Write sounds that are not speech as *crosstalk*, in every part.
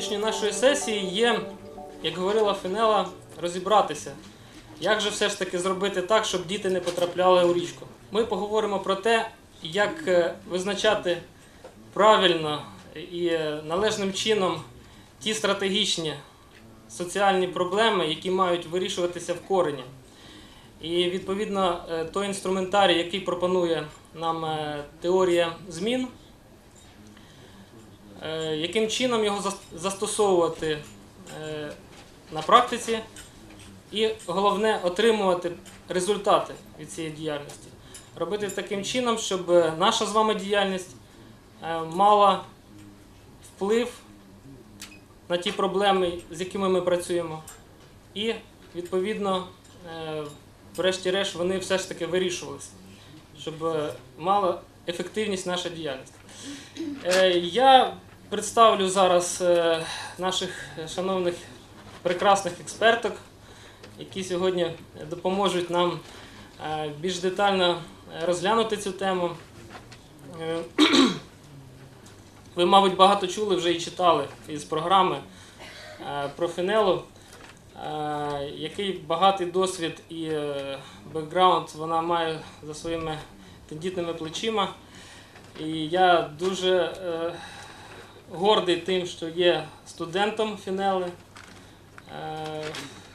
Сьогоднішньої нашої сесії є, як говорила Фенела, розібратися, як же все ж таки зробити так, щоб діти не потрапляли у річку. Ми поговоримо про те, як е, визначати правильно і е, належним чином ті стратегічні соціальні проблеми, які мають вирішуватися в корені. І відповідно е, той інструментарій, який пропонує нам теорія змін, яким чином його застосовувати е, на практиці, і головне отримувати результати від цієї діяльності. Робити таким чином, щоб е, наша з вами діяльність е, мала вплив на ті проблеми, з якими ми працюємо, і відповідно, е, врешті-решт, вони все ж таки вирішувалися, щоб е, мала ефективність наша діяльність. Е, Я представлю зараз е, наших шановних прекрасних експерток, які сьогодні допоможуть нам е, більш детально розглянути цю тему. Е, *clears throat* Ви, мабуть, багато чули вже і читали із програми про Фінелу, який багатий досвід і бекграунд вона має за своїми тендітними плечима. І я дуже гордий тим, що є студентом Фінели, е,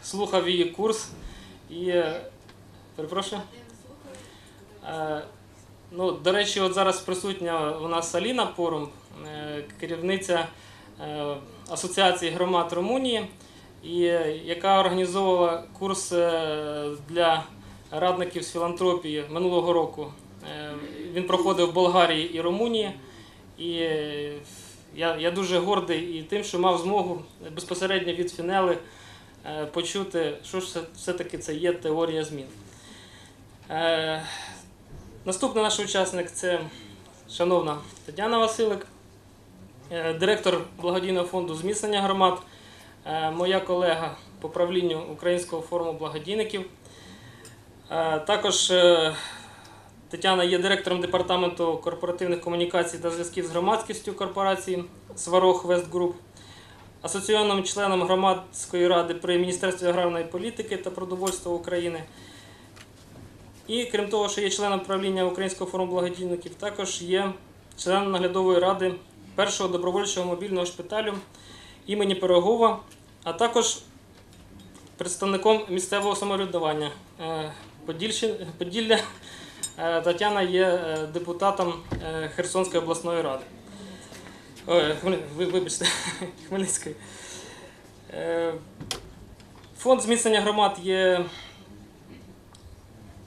слухав її курс і е, перепрошую. Е, Ну, до речі, от зараз присутня у нас Аліна Порум, керівниця Асоціації громад Румунії, і яка організовувала курс для радників з філантропії минулого року. Він проходив в Болгарії і Румунії. І я, я дуже гордий і тим, що мав змогу безпосередньо від Фінели е, почути, що ж все-таки це є теорія змін. Е, Наступний наш учасник це шановна Тетяна Василик, е, директор благодійного фонду зміцнення громад, е, моя колега по правлінню Українського форуму благодійників. Також Тетяна є директором департаменту корпоративних комунікацій та зв'язків з громадськістю корпорації Сварог Вест Груп, асоційованим членом громадської ради при Міністерстві аграрної політики та продовольства України. І крім того, що є членом правління Українського форуму благодійників, також є членом наглядової ради першого добровольчого мобільного шпиталю імені Пирогова, а також представником місцевого самоврядування Е, Поділля. Е, Тетяна є е, депутатом е, Херсонської обласної ради. Ой, вибачте, *laughs* Хмельницької. Фонд зміцнення громад є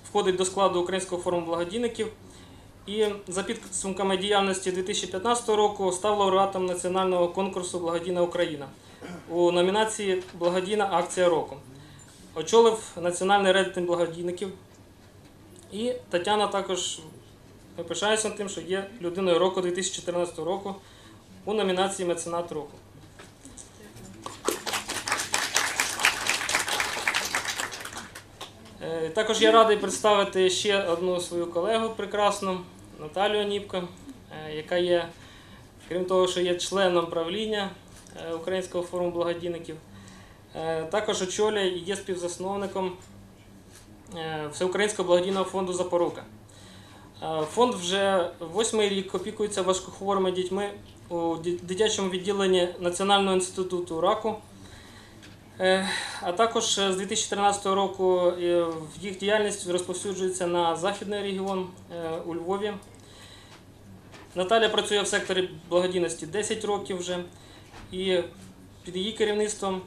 входить до складу Українського форуму благодійників і за підсумками діяльності 2015 року став лауреатом національного конкурсу Благодійна Україна у номінації Благодійна акція року. Очолив національний рейтинг благодійників. І Тетяна також ми тим, що є людиною року 2014 року у номінації Меценат року. Е, Також я радий представити ще одну свою колегу прекрасну Наталію Ніпко, е, яка є, крім того, що є членом правління е, Українського форуму благодійників, також очолює і є співзасновником Всеукраїнського благодійного фонду Запорука. Е, Фонд вже восьмий рік опікується важкохворими дітьми у дитячому відділенні Національного інституту раку. Е, А також е, з 2013 року е, їх діяльність розповсюджується на західний регіон е, у Львові. Наталя працює в секторі благодійності 10 років вже, і під її керівництвом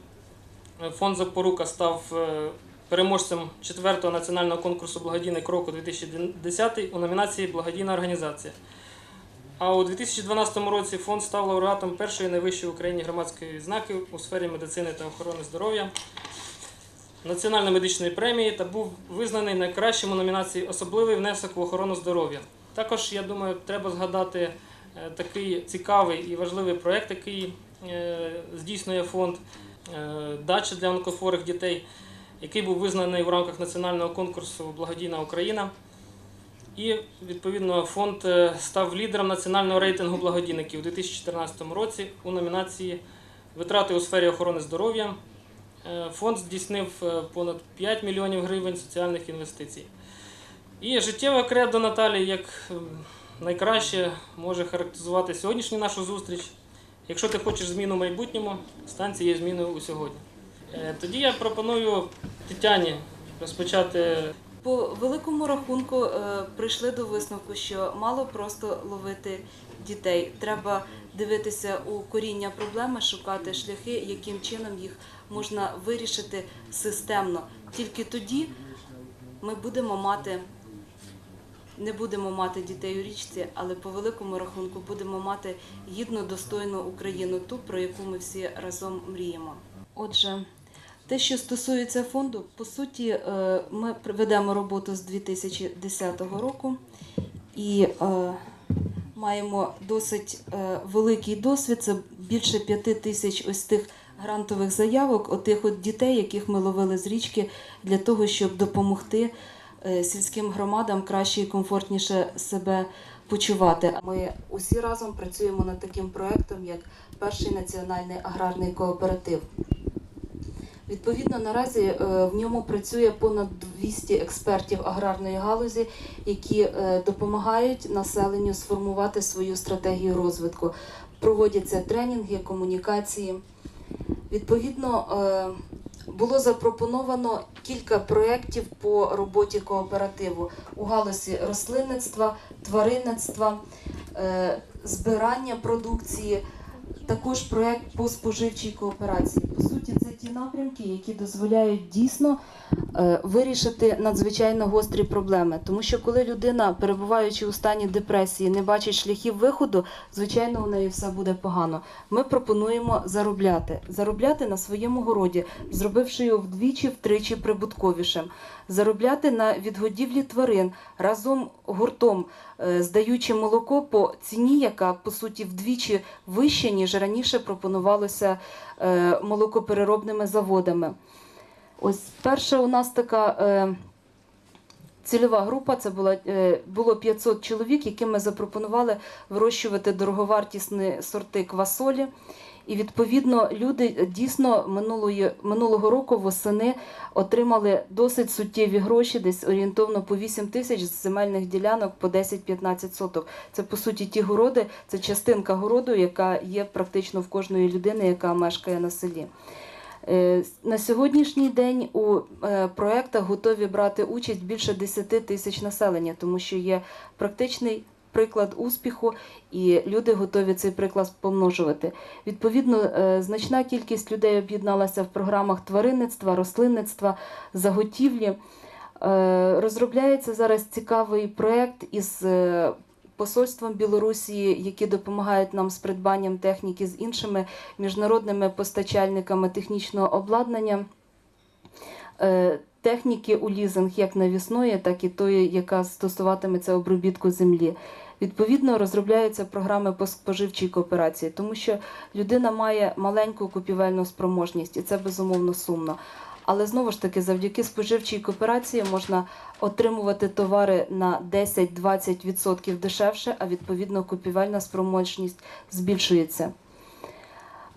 е, фонд Запорука став е, переможцем 4-го національного конкурсу Благодійний крок у 2010 у номінації Благодійна організація. А у 2012 році фонд став лауреатом першої найвищої в Україні громадської відзнаки у сфері медицини та охорони здоров'я, національної медичної премії та був визнаний найкращим у номінації Особливий внесок в охорону здоров'я. Також, я думаю, треба згадати е, такий цікавий і важливий проєкт, який е, здійснює фонд е, дача для онкохворих дітей, який був визнаний в рамках національного конкурсу Благодійна Україна. І відповідно фонд е, став лідером національного рейтингу благодійників у 2014 році у номінації Витрати у сфері охорони здоров'я. Е, Фонд здійснив е, понад 5 мільйонів гривень соціальних інвестицій. І життєве кредо Наталії як ем, найкраще може характеризувати сьогоднішню нашу зустріч. Якщо ти хочеш зміну в майбутньому, стань цією зміною у сьогодні. Тоді я пропоную Тетяні розпочати По великому рахунку е, прийшли до висновку, що мало просто ловити дітей. Треба дивитися у коріння проблеми, шукати шляхи, яким чином їх можна вирішити системно. Тільки тоді ми будемо мати. Не будемо мати дітей у річці, але по великому рахунку будемо мати гідну, достойну Україну, ту, про яку ми всі разом мріємо. Отже, те, що стосується фонду, по суті, е, ми ведемо роботу з 2010 року і е, маємо досить е, великий досвід. Це більше п'яти тисяч ось тих грантових заявок, отих от дітей, яких ми ловили з річки, для того, щоб допомогти сільським громадам краще і комфортніше себе почувати. Ми усі разом працюємо над таким проектом, як перший національний аграрний кооператив. Відповідно, наразі е, в ньому працює понад 200 експертів аграрної галузі, які е, допомагають населенню сформувати свою стратегію розвитку. Проводяться тренінги, комунікації. Відповідно, е, було запропоновано кілька проєктів по роботі кооперативу у галузі рослинництва, тваринництва, збирання продукції, також проєкт по споживчій кооперації. Напрямки, які дозволяють дійсно е, вирішити надзвичайно гострі проблеми. Тому що коли людина, перебуваючи у стані депресії, не бачить шляхів виходу, звичайно, у неї все буде погано. Ми пропонуємо заробляти, заробляти на своєму городі, зробивши його вдвічі, втричі прибутковішим, заробляти на відгодівлі тварин разом гуртом, здаючи молоко по ціні, яка по суті вдвічі вища, ніж раніше пропонувалося е, молокопереробними заводами. Ось перша у нас така е, цільова група це була, е, було 500 чоловік, яким ми запропонували вирощувати дороговартісні сорти квасолі. І відповідно люди дійсно минулої, минулого року восени отримали досить суттєві гроші, десь орієнтовно по 8 тисяч з земельних ділянок по 10-15 соток. Це по суті ті городи, це частинка городу, яка є практично в кожної людини, яка мешкає на селі. Е, На сьогоднішній день у е, проектах готові брати участь більше 10 тисяч населення, тому що є практичний приклад успіху, і люди готові цей приклад помножувати. Відповідно, е, значна кількість людей об'єдналася в програмах тваринництва, рослинництва, заготівлі. Е, Розробляється зараз цікавий проект із е, посольством Білорусі, які допомагають нам з придбанням техніки з іншими міжнародними постачальниками технічного обладнання. Техніки у лізинг як навісної, так і тої, яка стосуватиметься обробітку землі. Відповідно, розробляються програми по споживчій кооперації, тому що людина має маленьку купівельну спроможність, і це безумовно сумно. Але знову ж таки, завдяки споживчій кооперації можна отримувати товари на 10-20% дешевше, а відповідно купівельна спроможність збільшується.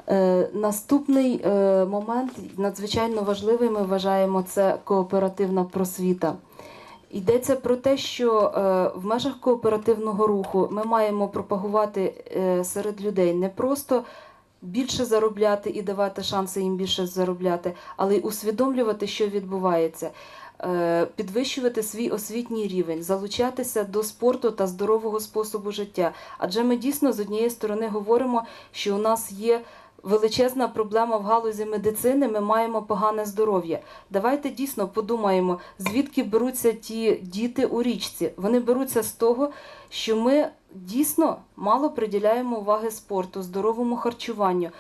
Е, Наступний е, момент надзвичайно важливий. Ми вважаємо це кооперативна просвіта. Йдеться про те, що е, в межах кооперативного руху ми маємо пропагувати серед людей не просто більше заробляти і давати шанси їм більше заробляти, але й усвідомлювати, що відбувається. Підвищувати свій освітній рівень, залучатися до спорту та здорового способу життя. Адже ми дійсно з однієї сторони говоримо, що у нас є величезна проблема в галузі медицини. Ми маємо погане здоров'я. Давайте дійсно подумаємо, звідки беруться ті діти у річці. Вони беруться з того, що ми дійсно мало приділяємо уваги спорту, здоровому харчуванню.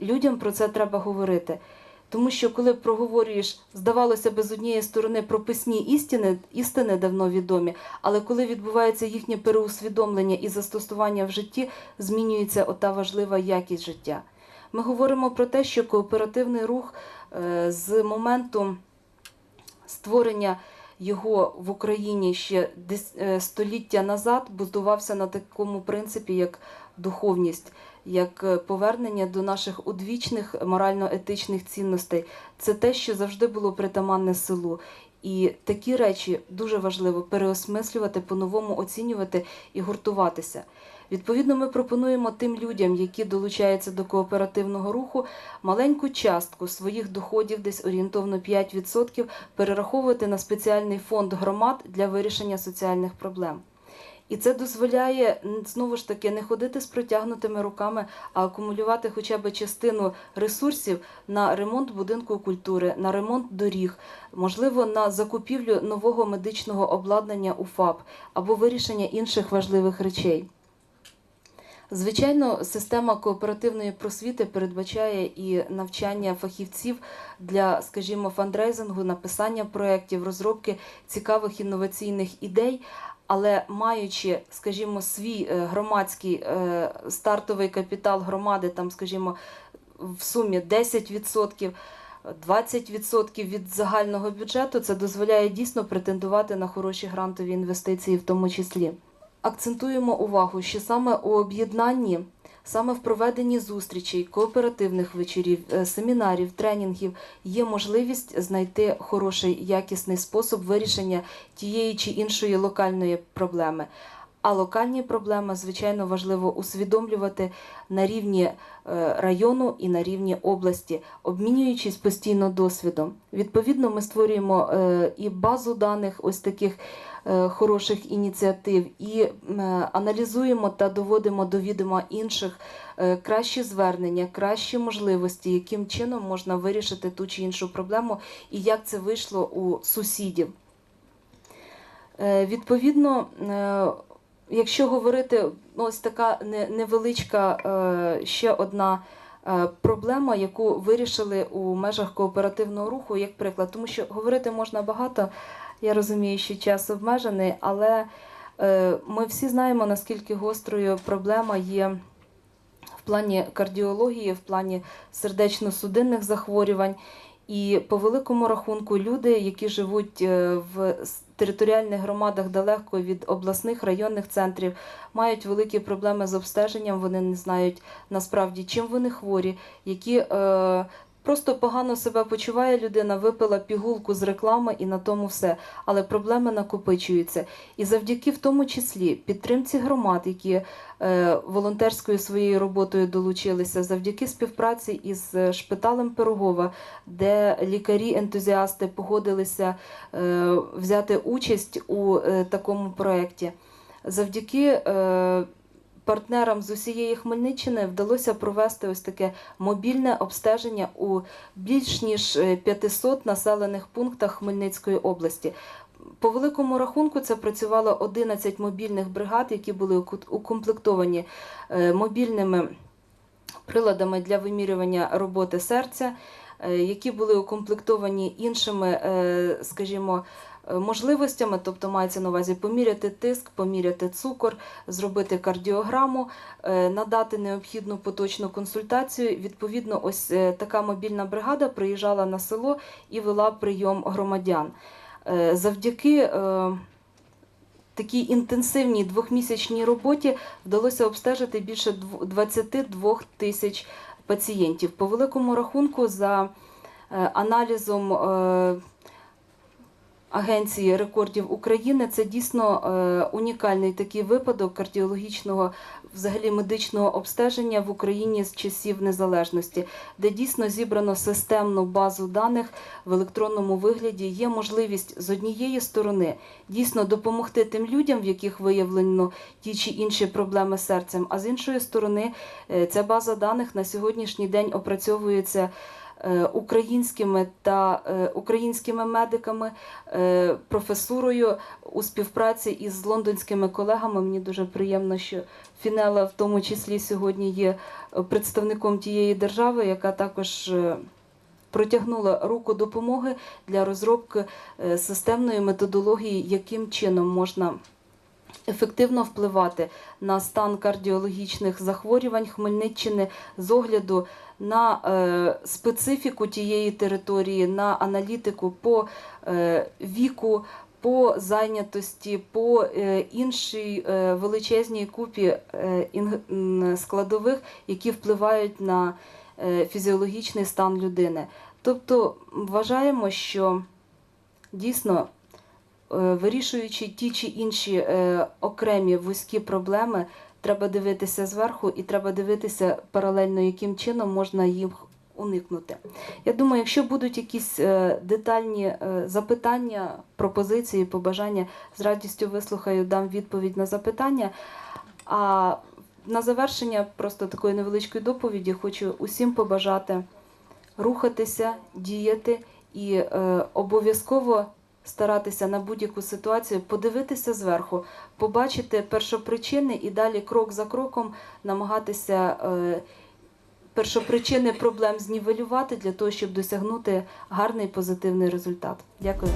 Людям про це треба говорити. Тому що коли проговорюєш, здавалося б, з однієї сторони прописні істини, істини давно відомі, але коли відбувається їхнє переусвідомлення і застосування в житті, змінюється ота важлива якість життя. Ми говоримо про те, що кооперативний рух е, з моменту створення його в Україні ще е, століття назад будувався на такому принципі, як духовність, як е, повернення до наших одвічних морально-етичних цінностей. Це те, що завжди було притаманне селу. І такі речі дуже важливо переосмислювати, по-новому оцінювати і гуртуватися. Відповідно, ми пропонуємо тим людям, які долучаються до кооперативного руху, маленьку частку своїх доходів, десь орієнтовно 5%, перераховувати на спеціальний фонд громад для вирішення соціальних проблем. І це дозволяє знову ж таки не ходити з протягнутими руками, а акумулювати хоча б частину ресурсів на ремонт будинку культури, на ремонт доріг, можливо, на закупівлю нового медичного обладнання у ФАП або вирішення інших важливих речей. Звичайно, система кооперативної просвіти передбачає і навчання фахівців для, скажімо, фандрейзингу, написання проєктів, розробки цікавих інноваційних ідей. Але маючи, скажімо, свій е, громадський е, стартовий капітал громади, там, скажімо, в сумі 10%, 20% від загального бюджету, це дозволяє дійсно претендувати на хороші грантові інвестиції в тому числі. Акцентуємо увагу, що саме у об'єднанні, саме в проведенні зустрічей, кооперативних вечорів, е, семінарів, тренінгів є можливість знайти хороший якісний спосіб вирішення тієї чи іншої локальної проблеми. А локальні проблеми, звичайно, важливо усвідомлювати на рівні е, району і на рівні області, обмінюючись постійно досвідом. Відповідно, ми створюємо е, і базу даних ось таких е, хороших ініціатив, і аналізуємо та доводимо до відома інших кращі звернення, кращі можливості, яким чином можна вирішити ту чи іншу проблему, і як це вийшло у сусідів. Відповідно, якщо говорити, ось така невеличка е, ще одна е, проблема, яку вирішили у межах кооперативного руху, як приклад, тому що говорити можна багато, я розумію, що час обмежений, але е, ми всі знаємо, наскільки гострою проблема є в плані кардіології, в плані сердечно-судинних захворювань. І по великому рахунку люди, які живуть е, в територіальних громадах далеко від обласних районних центрів, мають великі проблеми з обстеженням. Вони не знають насправді, чим вони хворі, які е, просто погано себе почуває людина, випила пігулку з реклами і на тому все. Але проблеми накопичуються. І завдяки в тому числі підтримці громад, які е, волонтерською своєю роботою долучилися, завдяки співпраці із е, шпиталем Пирогова, де лікарі-ентузіасти погодилися е, взяти участь у е, такому проєкті. Завдяки е, партнерам з усієї Хмельниччини вдалося провести ось таке мобільне обстеження у більш ніж е, 500 населених пунктах Хмельницької області. По великому рахунку це працювало 11 мобільних бригад, які були укомплектовані е, мобільними приладами для вимірювання роботи серця, е, які були укомплектовані іншими, е, скажімо, е, можливостями, тобто мається на увазі поміряти тиск, поміряти цукор, зробити кардіограму, е, надати необхідну поточну консультацію. Відповідно, ось е, така мобільна бригада приїжджала на село і вела прийом громадян. Е, Завдяки е, такій інтенсивній двохмісячній роботі вдалося обстежити більше 22 тисяч пацієнтів. По великому рахунку, за е, аналізом е, Агенції рекордів України, це дійсно е, унікальний такий випадок кардіологічного, взагалі медичного обстеження в Україні з часів незалежності, де дійсно зібрано системну базу даних в електронному вигляді. Є можливість з однієї сторони дійсно допомогти тим людям, в яких виявлено ті чи інші проблеми з серцем. А з іншої сторони, е, ця база даних на сьогоднішній день опрацьовується. Е, Українськими та е, українськими медиками, е, професурою у співпраці із лондонськими колегами. Мені дуже приємно, що Фінела в тому числі сьогодні є представником тієї держави, яка також протягнула руку допомоги для розробки системної методології, яким чином можна ефективно впливати на стан кардіологічних захворювань Хмельниччини з огляду на е, специфіку тієї території, на аналітику по е, віку. по зайнятості, по е, іншій величезній купі складових, які впливають на фізіологічний стан людини. Тобто вважаємо, що дійсно, вирішуючи ті чи інші е, окремі вузькі проблеми, треба дивитися зверху і треба дивитися паралельно, яким чином можна їх уникнути. Я думаю, якщо будуть якісь е, детальні е, запитання, пропозиції, побажання, з радістю вислухаю, дам відповідь на запитання. А на завершення просто такої невеличкої доповіді хочу усім побажати рухатися, діяти і е, обов'язково старатися на будь-яку ситуацію подивитися зверху, побачити першопричини і далі крок за кроком намагатися е, першопричини проблем знівелювати для того, щоб досягнути гарний позитивний результат. Дякую.